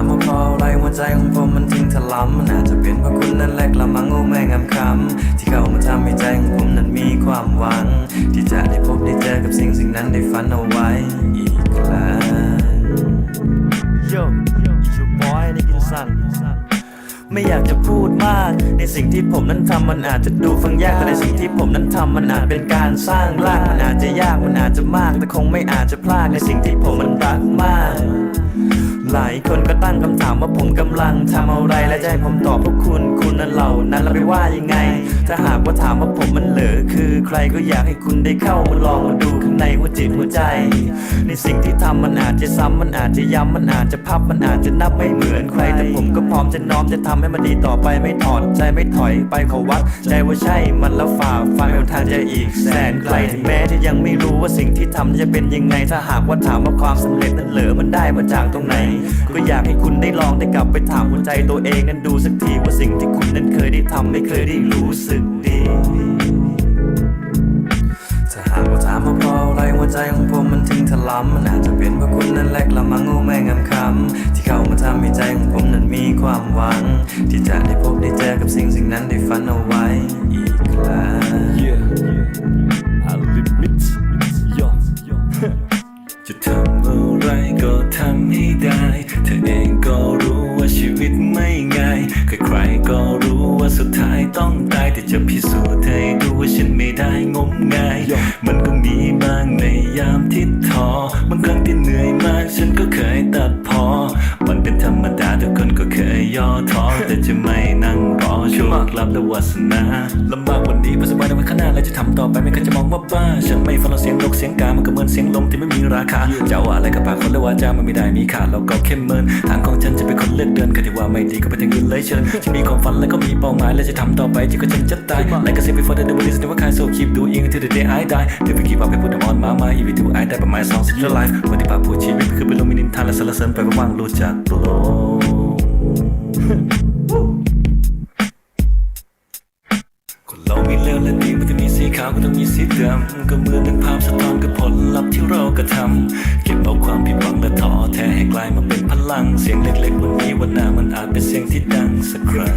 ามว่าพอไรหัวใจของผมมันถึงถลำมันอาจจะเป็นเพราะคุณนั่นแหละละมังโอ้แม่งามคำที่เข้ามาทำให้ใจของผมนั้นมีความหวัง ที่จะได้พบได้เจอกับสิ่งสิ่งนั้นได้ฝันเอาไว้อีกครั้ง Yo, it's your boy นิกินสันไม่อยากจะพูดมาก ในสิ่งที่ผมนั้นทำมันอาจจะดูฟังยากแต่ในสิ่งที่ผมนั้นทำมันอาจเป็นการสร้างรากมันอาจจะยากมันอาจจะมาก แต่คงไม่อาจจะพลาดในสิ่งที่ผมมันรักมาก หลายคนก็ตั้งคำถามว่าผมกำลังทำอะไรและจะให้ผมตอบพวกคุณ คุณนั้นเหล่านั้นเราไปว่ายังไง ถ้าหากว่าถามว่าผมมันเหลือคือ ใครก็อยากให้คุณได้เข้ามาลองมาดู ในหัวจิตหัวใจ ในสิ่งที่ทำมันอาจจะซ้ำมันอาจจะย้ำมันอาจจะพับมันอาจจะนับไม่เหมือนใคร แต่ผมก็พร้อมจะน้อมจะทำให้มันดีต่อไปไม่ถอดใจไม่ถอยไปขอวัด ใจว่าใช่มันแล้วฝ่าฟันไปบนทางใจอีกแสนไกลถึงแม้จะยังไม่รู้ว่าสิ่งที่ทำจะเป็นยังไงถ้าหากว่าถามว่าความสำเร็จนั้นเหลือมันได้มาจากตรงไหน ก็อยากให้คุณได้ลองได้กลับไปถามหัวใจตัวเองนั้นดูสักทีว่าสิ่งที่คุณนั้นเคยได้ทำไม่เคยได้รู้สึกดีถ้าหากว่าถามว่าพอ ใจของผมมันถึงถลำมันอาจจะเป็นเพราะคุณนั่นแหลกละมังโอ้แม่งามคำที่เข้ามาทำให้ใจของผมนั้นมีความหวัง ที่จะได้พบได้เจอกับสิ่งสิ่งนั้นได้ฝันเอาไว้อีกครั้ง Yeah, I limit. Yo, yo. จะทำอะไรก็ทำให้ได้ เธอเองก็รู้ว่าชีวิตไม่ง่าย ใครๆก็รู้ว่าสุดท้ายต้องตายแต่จะพิสูจน์ มากฉันก็เคยตัดพอ มันเป็นธรรมดาทุกคนก็เคยย่อท้อแต่จะไม่นั่งรอโชคลับและวาสนาลำบากวันนี้เพระสบายในวันข้างหน้าและจะทำต่อไปไม่เคยจะมองว่าบ้า ฉันไม่ฟังเสียงนกเสียงกา มันก็เหมือนเสียงลมที่ไม่มีราคาจะว่าอะไรกับปากคนและวาจามันไม่ได้มีค่าเราก็แค่เมินทางของฉันจะเป็นคนเลือกเดินใครที่ว่าไม่ดีก็ไปทางอื่นเลยเชิญฉันมีความฝันและก็มีเป้าหมายและจะทำต่อไปจนกว่าฉันจะตาย Like I said before the devil is never kind so keep doing until the day I die Never give up and put them on my mind If you do I die but my songs is your life วันที่ปากพูดชีวิตคือเป็นลมมินินทานและสรรเสริญไปว่างๆรู้จักคนเรามีเลวและดีมันจะมีสีขาวก็ต้องมีสีดำก็เหมือนหนึ่งภาพสะท้อนกับผลลัพธ์ที่เรากระทำเก็บเอาความผิดหวังและท้อแท้ให้กลายมาเป็นพลัง เสียงเล็กๆวันนี้วันหน้ามันอาจเป็นเสียงที่ดังสักครั้ง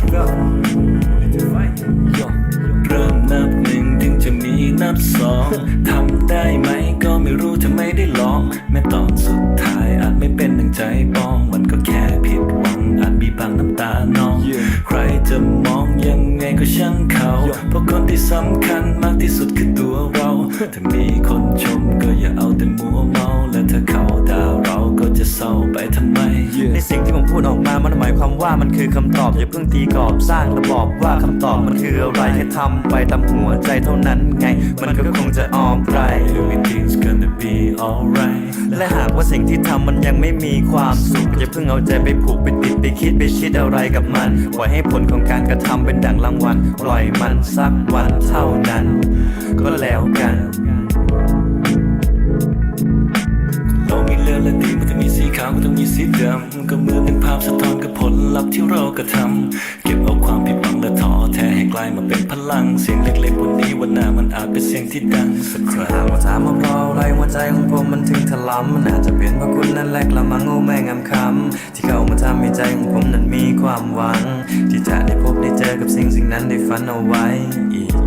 เริ่มนับหนึ่งถึงจะมีนับสองทำได้ไหมก็ไม่รู้ถ้าไม่ได้ลองแม้ตอนสุดท้ายอาจไม่เป็นดังใจปองมัน แค่ผิดหวังอาจมีบางน้ำตานอง ใครจะมองยังไงก็ช่างเขา เพราะคนที่สำคัญมากที่สุดคือตัวเรา ถ้ามีคนชมก็อย่าเอาแต่มัวเมา และถ้าเขาด่าเราก็จะเศร้าไปทำไม ในสิ่งที่ผมพูดออกมามันหมาย ความว่ามันคือคำตอบอย่าเพิ่งตีกรอบสร้างระบอบว่าคำตอบมันคืออะไรแค่ทำไปตามหัวใจเท่านั้นไง มันก็คงจะออมไร Everything's gonna be alright และหากว่าสิ่งที่ทำมันยังไม่มีความสุขอย่าเพิ่งเอาใจไปผูกไปติดไปคิดไปชิดอะไรกับมันปล่อยให้ผลของการกระทำเป็นดั่งรางวัลปล่อยมันสักวันเท่านั้น ก็แล้วกันาวก็ต้องมีสีดำก็เหมือนเป็นภาพสะท้อนกับผลลัพธ์ที่เรากระทำเก็บเอาความผิดหวังและท้อแท้ให้กลายมาเป็นพลัง เสียงเล็กๆวันนี้วันหน้ามันอาจเป็นเสียงที่ดังสักครั้งหากว่าถามว่าเพราะอะไรหัวใจของผมมันถึงถลำมันอาจจะเป็นเพราะคุณนั่นแหละกละมังโอ้แม่งามคำที่เข้ามาทำให้ใจของผมนั้นมีความหวัง ที่จะได้พบได้เจอกับสิ่งสิ่งนั้นได้ฝันเอาไว้อีก